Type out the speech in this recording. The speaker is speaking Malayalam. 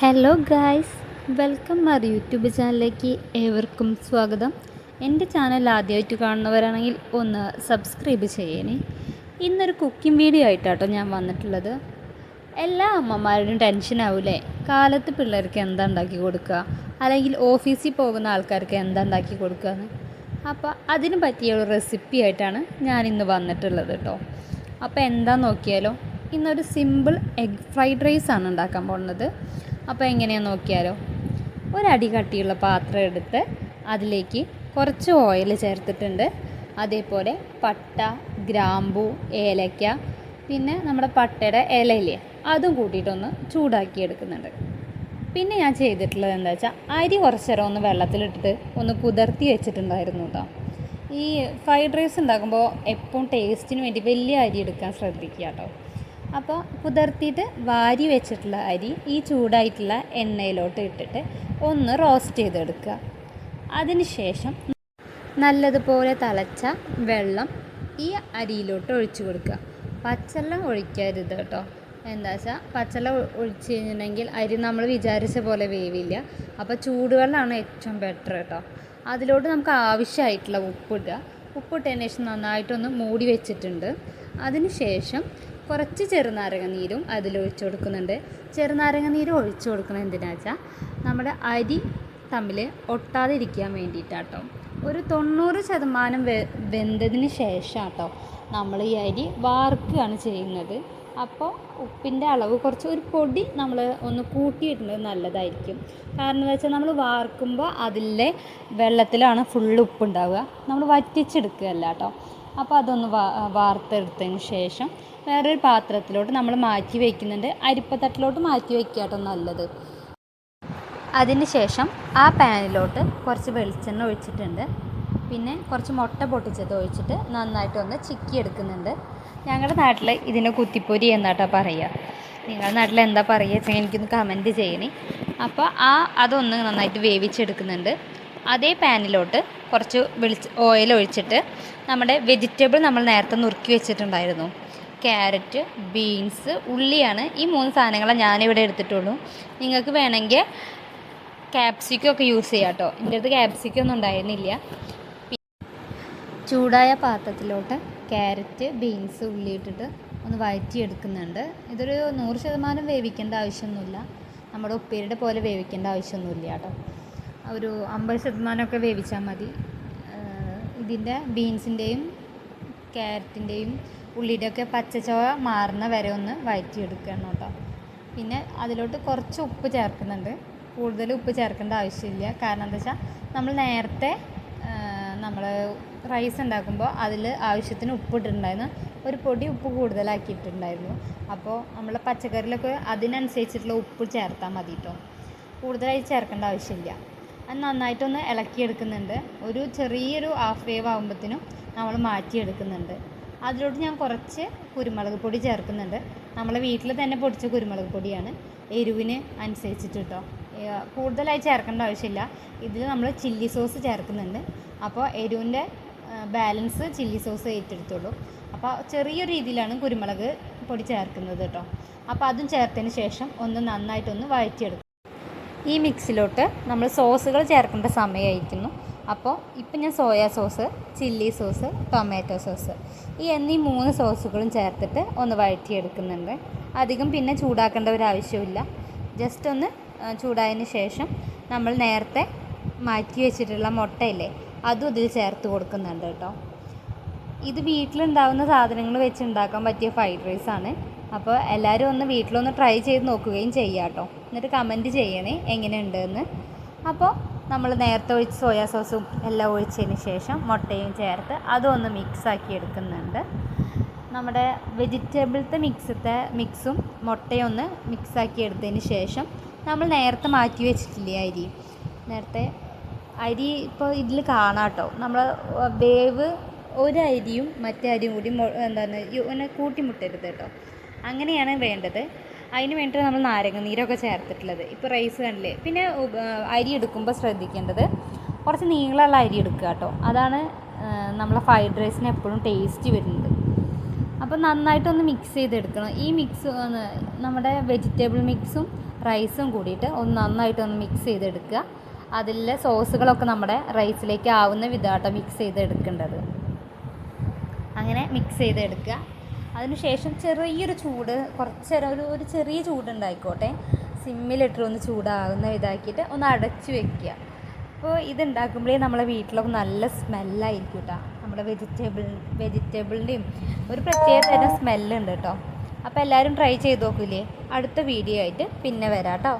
ഹലോ ഗായ്സ് വെൽക്കം മർ യൂട്യൂബ് ചാനലിലേക്ക് ഏവർക്കും സ്വാഗതം. എന്റെ ചാനൽ ആദ്യമായിട്ട് കാണുന്നവരാണെങ്കിൽ ഒന്ന് സബ്സ്ക്രൈബ് ചെയ്യണേ. ഇന്നൊരു കുക്കിംഗ് വീഡിയോ ആയിട്ടാട്ടോ ഞാൻ വന്നിട്ടുള്ളത്. എല്ലാ അമ്മമാരുടെയും ടെൻഷൻ കാലത്ത് പിള്ളേർക്ക് എന്താ ഉണ്ടാക്കി കൊടുക്കുക? അല്ലെങ്കിൽ ഓഫീസിൽ പോകുന്ന ആൾക്കാർക്ക് എന്താ ഉണ്ടാക്കി കൊടുക്കുക എന്ന്. അപ്പോൾ അതിന് പറ്റിയ ഒരു റെസിപ്പി ആയിട്ടാണ് ഞാൻ ഇന്ന് വന്നിട്ടുള്ളത് കേട്ടോ അപ്പോൾ എന്താ നോക്കിയാലോ? ഇന്നൊരു സിമ്പിൾ എഗ് ഫ്രൈഡ് റൈസ് ആണ് ഉണ്ടാക്കാൻ പോകുന്നത്. അപ്പോൾ എങ്ങനെയാണെന്ന് നോക്കിയാലോ? ഒരടി കട്ടിയുള്ള പാത്രം എടുത്ത് അതിലേക്ക് കുറച്ച് ഓയിൽ ചേർത്തിട്ടുണ്ട്. അതേപോലെ പട്ട ഗ്രാമ്പു ഏലക്ക പിന്നെ നമ്മുടെ പട്ടയുടെ ഇലയില്ലേ അതും കൂട്ടിയിട്ടൊന്ന് ചൂടാക്കി എടുക്കുന്നുണ്ട്. പിന്നെ ഞാൻ ചെയ്തിട്ടുള്ളത് എന്താ വെച്ചാൽ അരി കുറച്ച് നേരം ഒന്ന് വെള്ളത്തിലിട്ടിട്ട് ഒന്ന് കുതിർത്തി വെച്ചിട്ടുണ്ടായിരുന്നു കേട്ടോ ഈ ഫ്രൈഡ് റൈസ് ഉണ്ടാക്കുമ്പോൾ എപ്പോഴും ടേസ്റ്റിന് വേണ്ടി വലിയ അരി എടുക്കാൻ ശ്രദ്ധിക്കുക കേട്ടോ അപ്പോൾ കുതിർത്തിയിട്ട് വാരി വെച്ചിട്ടുള്ള അരി ഈ ചൂടായിട്ടുള്ള എണ്ണയിലോട്ട് ഇട്ടിട്ട് ഒന്ന് റോസ്റ്റ് ചെയ്തെടുക്കുക. അതിനുശേഷം നല്ലതുപോലെ തിളച്ച വെള്ളം ഈ അരിയിലോട്ട് ഒഴിച്ചു കൊടുക്കുക. പച്ചവെള്ളം ഒഴിക്കരുത് കേട്ടോ. എന്താ വെച്ചാൽ ഒ- ഒഴിച്ച് കഴിഞ്ഞിട്ടുണ്ടെങ്കിൽ അരി നമ്മൾ വിചാരിച്ച പോലെ വേവില്ല. അപ്പോൾ ചൂടുവെള്ളമാണ് ഏറ്റവും ബെറ്റർ കേട്ടോ. അതിലോട്ട് നമുക്ക് ആവശ്യമായിട്ടുള്ള ഉപ്പിടുക ഉപ്പിട്ടതിന് ശേഷം നന്നായിട്ടൊന്ന് മൂടി വെച്ചിട്ടുണ്ട്. അതിന് ശേഷം കുറച്ച് ചെറുനാരങ്ങ നീരും അതിലൊഴിച്ച് കൊടുക്കുന്നുണ്ട്. ചെറുനാരങ്ങ നീര് ഒഴിച്ച് കൊടുക്കുന്നത് എന്തിനാ വെച്ചാൽ നമ്മുടെ അരി തമ്മിൽ ഒട്ടാതിരിക്കാൻ വേണ്ടിയിട്ടാട്ടോ ഒരു തൊണ്ണൂറ് ശതമാനം വെ വെന്തതിന് ശേഷം കേട്ടോ നമ്മൾ ഈ അരി വാർക്കുകയാണ് ചെയ്യുന്നത്. അപ്പോൾ ഉപ്പിന്റെ അളവ് കുറച്ച് ഒരു പൊടി നമ്മൾ ഒന്ന് കൂട്ടിയിടുന്നത് നല്ലതായിരിക്കും. കാരണം എന്ന് വെച്ചാൽ നമ്മൾ വാർക്കുമ്പോൾ അതിലെ വെള്ളത്തിലാണ് ഫുള്ള് ഉപ്പുണ്ടാവുക. നമ്മൾ വറ്റിച്ചെടുക്കുകയല്ല കേട്ടോ. അപ്പോൾ അതൊന്ന് വാർത്തെടുത്തതിന് ശേഷം വേറൊരു പാത്രത്തിലോട്ട് നമ്മൾ മാറ്റി വയ്ക്കുന്നുണ്ട് അരിപ്പത്തട്ടിലോട്ട് മാറ്റി വയ്ക്കുക കേട്ടോ നല്ലത്. അതിന് ശേഷം ആ പാനിലോട്ട് കുറച്ച് വെളിച്ചെണ്ണ ഒഴിച്ചിട്ടുണ്ട്. പിന്നെ കുറച്ച് മുട്ട പൊട്ടിച്ചത് ഒഴിച്ചിട്ട് നന്നായിട്ടൊന്ന് ചിക്കി എടുക്കുന്നുണ്ട് ഞങ്ങളുടെ നാട്ടിൽ ഇതിനെ കുത്തിപ്പൊരി എന്നാട്ടാ പറയുക നിങ്ങളുടെ നാട്ടിൽ എന്താ പറയുക എനിക്കൊന്ന് കമന്റ് ചെയ്യണേ. അപ്പോൾ ആ അതൊന്ന് നന്നായിട്ട് വേവിച്ചെടുക്കുന്നുണ്ട്. അതേ പാനിലോട്ട് കുറച്ച് വെളിച്ച ഓയിൽ ഒഴിച്ചിട്ട് നമ്മുടെ വെജിറ്റബിൾ നമ്മൾ നേരത്തെ നുറുക്കി വെച്ചിട്ടുണ്ടായിരുന്നു. ക്യാരറ്റ് ബീൻസ് ഉള്ളിയാണ് ഈ മൂന്ന് സാധനങ്ങളെ ഞാനിവിടെ എടുത്തിട്ടുള്ളൂ. നിങ്ങൾക്ക് വേണമെങ്കിൽ ക്യാപ്സിക്കം ഒക്കെ യൂസ് ചെയ്യാം കേട്ടോ. എന്റെ അടുത്ത് ക്യാപ്സിക്കം ഒന്നും ഉണ്ടായിരുന്നില്ല. ചൂടായ പാത്രത്തിലോട്ട് ക്യാരറ്റ് ബീൻസ് ഉള്ളി ഇട്ടിട്ട് ഒന്ന് വഴറ്റിയെടുക്കുന്നുണ്ട്. ഇതൊരു നൂറ് ശതമാനം വേവിക്കേണ്ട ആവശ്യമൊന്നുമില്ല. നമ്മുടെ ഉപ്പേരിയുടെ പോലെ വേവിക്കേണ്ട ആവശ്യമൊന്നുമില്ല കേട്ടോ. ഒരു അമ്പത് ശതമാനമൊക്കെ വേവിച്ചാൽ മതി. ഇതിന്റെ ബീൻസിന്റെയും ക്യാരറ്റിന്റെയും ഉള്ളിയുടെ ഒക്കെ പച്ചച്ചോവ മാറുന്ന വരെ ഒന്ന് വഴറ്റിയെടുക്കണം കേട്ടോ. പിന്നെ അതിലോട്ട് കുറച്ച് ഉപ്പ് ചേർക്കുന്നുണ്ട്. കൂടുതൽ ഉപ്പ് ചേർക്കേണ്ട ആവശ്യമില്ല. കാരണം എന്താ വെച്ചാൽ നമ്മൾ നേരത്തെ നമ്മൾ റൈസ് ഉണ്ടാക്കുമ്പോൾ അതിൽ ആവശ്യത്തിന് ഉപ്പ് ഇട്ടിട്ടുണ്ടായിരുന്നു. ഒരു പൊടി ഉപ്പ് കൂടുതലാക്കിയിട്ടുണ്ടായിരുന്നു. അപ്പോൾ നമ്മൾ പച്ചക്കറിയിലൊക്കെ അതിനനുസരിച്ചിട്ടുള്ള ഉപ്പ് ചേർത്താൽ മതി കേട്ടോ. കൂടുതലായി ചേർക്കേണ്ട ആവശ്യമില്ല. അത് നന്നായിട്ടൊന്ന് ഇളക്കിയെടുക്കുന്നുണ്ട്. ഒരു ചെറിയൊരു ഹാഫ് വേവ് ആകുമ്പോഴത്തേനും നമ്മൾ മാറ്റിയെടുക്കുന്നുണ്ട്. അതിലോട്ട് ഞാൻ കുറച്ച് കുരുമുളക് പൊടി ചേർക്കുന്നുണ്ട്. നമ്മളെ വീട്ടിൽ തന്നെ പൊടിച്ച കുരുമുളക് പൊടിയാണ്. എരിവിന് അനുസരിച്ചിട്ട് കേട്ടോ കൂടുതലായി ചേർക്കേണ്ട ആവശ്യമില്ല. ഇതിൽ നമ്മൾ ചില്ലി സോസ് ചേർക്കുന്നുണ്ട്. അപ്പോൾ എരിവിന്റെ ബാലൻസ് ചില്ലി സോസ് ഏറ്റെടുത്തോളൂ അപ്പോൾ ചെറിയൊരു രീതിയിലാണ് കുരുമുളക് പൊടി ചേർക്കുന്നത് കേട്ടോ അപ്പോൾ അതും ചേർത്തതിന് ശേഷം ഒന്ന് നന്നായിട്ടൊന്ന് വഴറ്റിയെടുക്കും. ഈ മിക്സിലോട്ട് നമ്മൾ സോസുകൾ ചേർക്കേണ്ട സമയമായിരിക്കുന്നു. അപ്പോൾ ഇപ്പം ഞാൻ soya sauce chilli sauce tomato sauce ഈ എന്നീ മൂന്ന് സോസുകളും ചേർത്തിട്ട് ഒന്ന് വഴറ്റിയെടുക്കുന്നുണ്ട്. അധികം പിന്നെ ചൂടാക്കേണ്ട ഒരു ആവശ്യമില്ല. ജസ്റ്റ് ഒന്ന് ചൂടായതിന് ശേഷം നമ്മൾ നേരത്തെ മാറ്റി വെച്ചിട്ടുള്ള മുട്ടയില്ലേ അതും ഇതിൽ ചേർത്ത് കൊടുക്കുന്നുണ്ട് കേട്ടോ. ഇത് വീട്ടിലുണ്ടാവുന്ന സാധനങ്ങൾ വെച്ച് ഉണ്ടാക്കാൻ പറ്റിയ ഫ്രൈഡ് റൈസാണ്. അപ്പോൾ എല്ലാവരും ഒന്ന് വീട്ടിലൊന്ന് ട്രൈ ചെയ്ത് നോക്കുകയും ചെയ്യാം കേട്ടോ. എന്നിട്ട് കമന്റ് ചെയ്യണേ എങ്ങനെയുണ്ട് എന്ന് അപ്പോൾ നമ്മൾ നേരത്തെ ഒഴിച്ച് സോയാ സോസും എല്ലാം ഒഴിച്ചതിന് ശേഷം മുട്ടയും ചേർത്ത് അതൊന്ന് മിക്സാക്കി എടുക്കുന്നുണ്ട്. നമ്മുടെ വെജിറ്റബിളത്തെ മിക്സത്തെ മിക്സും മുട്ടയും ഒന്ന് മിക്സ് ആക്കി എടുത്തതിന് ശേഷം നമ്മൾ നേരത്തെ മാറ്റി വെച്ചിട്ടില്ലേ അരി? നേരത്തെ അരി ഇപ്പോൾ ഇതിൽ കാണാം കേട്ടോ. നമ്മൾ വേവ് ഒരു അരിയും മറ്റേ അരിയും കൂടി എന്താണ് കൂട്ടിമുട്ടരുത് കേട്ടോ. അങ്ങനെയാണ് വേണ്ടത്. അതിന് വേണ്ടിയിട്ട് നമ്മൾ നാരങ്ങ നീരൊക്കെ ചേർത്തിട്ടുള്ളത്. ഇപ്പോൾ റൈസ് കണ്ടില്ലേ? പിന്നെ അരി എടുക്കുമ്പോൾ ശ്രദ്ധിക്കേണ്ടത് കുറച്ച് നീളമുള്ള അരി എടുക്കുക കേട്ടോ. അതാണ് നമ്മളെ ഫ്രൈഡ് റൈസിന് എപ്പോഴും ടേസ്റ്റ് വരുന്നത്. അപ്പോൾ നന്നായിട്ടൊന്ന് മിക്സ് ചെയ്തെടുക്കണം. ഈ മിക്സ് നമ്മുടെ വെജിറ്റബിൾ മിക്സും റൈസും കൂടിയിട്ട് ഒന്ന് നന്നായിട്ടൊന്ന് മിക്സ് ചെയ്തെടുക്കുക. അതിലെ സോസുകളൊക്കെ നമ്മുടെ റൈസിലേക്ക് ആവുന്ന വിധമാട്ടോ മിക്സ് ചെയ്തെടുക്കേണ്ടത്. അങ്ങനെ മിക്സ് ചെയ്തെടുക്കുക. അതിനുശേഷം ചെറിയൊരു ചൂട് കുറച്ച് ഒരു ഒരു ചെറിയ ചൂടുണ്ടായിക്കോട്ടെ. സിമ്മിലിട്ട് ഒന്ന് ചൂടാകുന്ന ഇതാക്കിയിട്ട് ഒന്ന് അടച്ചു വെക്കുക. അപ്പോൾ ഇതുണ്ടാക്കുമ്പോഴേ നമ്മളെ വീട്ടിലൊക്കെ നല്ല സ്മെല്ലായിരിക്കും കേട്ടോ. നമ്മുടെ വെജിറ്റബിൾ വെജിറ്റബിളിന്റെയും ഒരു പ്രത്യേക തരം സ്മെല്ലുണ്ട് കേട്ടോ. അപ്പോൾ എല്ലാവരും ട്രൈ ചെയ്ത് നോക്കില്ലേ അടുത്ത വീഡിയോ ആയിട്ട് പിന്നെ വരാം കേട്ടോ.